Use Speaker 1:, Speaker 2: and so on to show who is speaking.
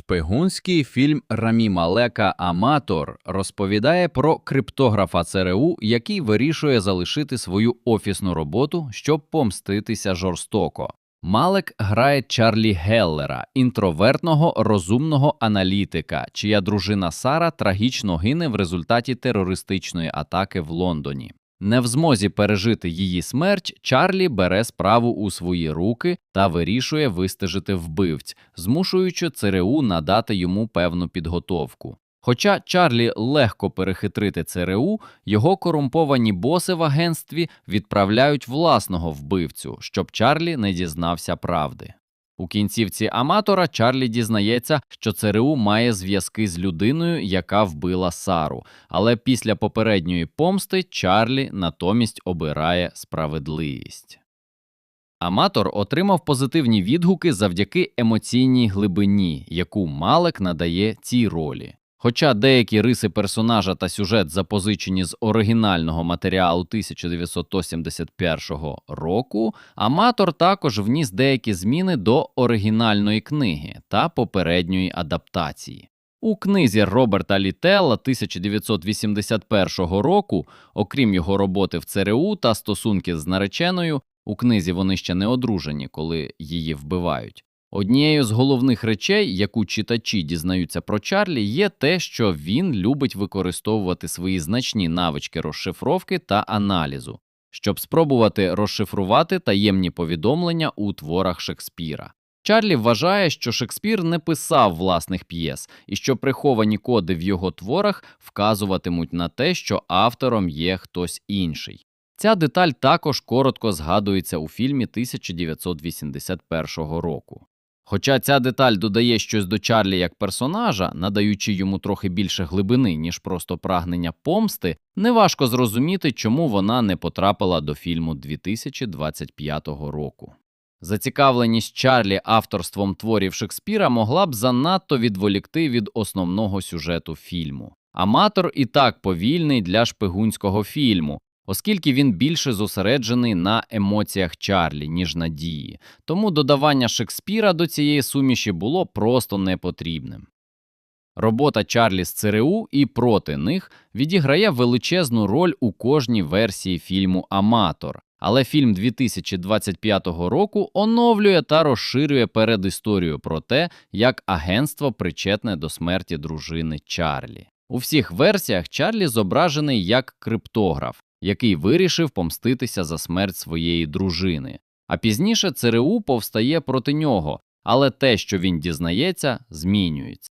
Speaker 1: Шпигунський фільм Рамі Малека Аматор розповідає про криптографа ЦРУ, який вирішує залишити свою офісну роботу, щоб помститися жорстоко. Малек грає Чарлі Геллера, інтровертного розумного аналітика, чия дружина Сара трагічно гине в результаті терористичної атаки в Лондоні. Не в змозі пережити її смерть, Чарлі бере справу у свої руки та вирішує вистежити вбивць, змушуючи ЦРУ надати йому певну підготовку. Хоча Чарлі легко перехитрити ЦРУ, його корумповані боси в агентстві відправляють власного вбивцю, щоб Чарлі не дізнався правди. У кінцівці аматора Чарлі дізнається, що ЦРУ має зв'язки з людиною, яка вбила Сару, але після попередньої помсти Чарлі натомість обирає справедливість. Аматор отримав позитивні відгуки завдяки емоційній глибині, яку Малек надає цій ролі. Хоча деякі риси персонажа та сюжет запозичені з оригінального матеріалу 1981 року, аматор також вніс деякі зміни до оригінальної книги та попередньої адаптації. У книзі Роберта Літелла 1981 року, окрім його роботи в ЦРУ та стосунки з нареченою, у книзі вони ще не одружені, коли її вбивають. Однією з головних речей, яку читачі дізнаються про Чарлі, є те, що він любить використовувати свої значні навички розшифровки та аналізу, щоб спробувати розшифрувати таємні повідомлення у творах Шекспіра. Чарлі вважає, що Шекспір не писав власних п'єс і що приховані коди в його творах вказуватимуть на те, що автором є хтось інший. Ця деталь також коротко згадується у фільмі 1981 року. Хоча ця деталь додає щось до Чарлі як персонажа, надаючи йому трохи більше глибини, ніж просто прагнення помсти, неважко зрозуміти, чому вона не потрапила до фільму 2025 року. Зацікавленість Чарлі авторством творів Шекспіра могла б занадто відволікти від основного сюжету фільму. Аматор і так повільний для шпигунського фільму, оскільки він більше зосереджений на емоціях Чарлі, ніж на дії, тому додавання Шекспіра до цієї суміші було просто непотрібним. Робота Чарлі з ЦРУ і проти них відіграє величезну роль у кожній версії фільму Аматор, але фільм 2025 року оновлює та розширює передісторію про те, як агентство причетне до смерті дружини Чарлі. У всіх версіях Чарлі зображений як криптограф, який вирішив помститися за смерть своєї дружини. А пізніше ЦРУ повстає проти нього, але те, що він дізнається, змінюється.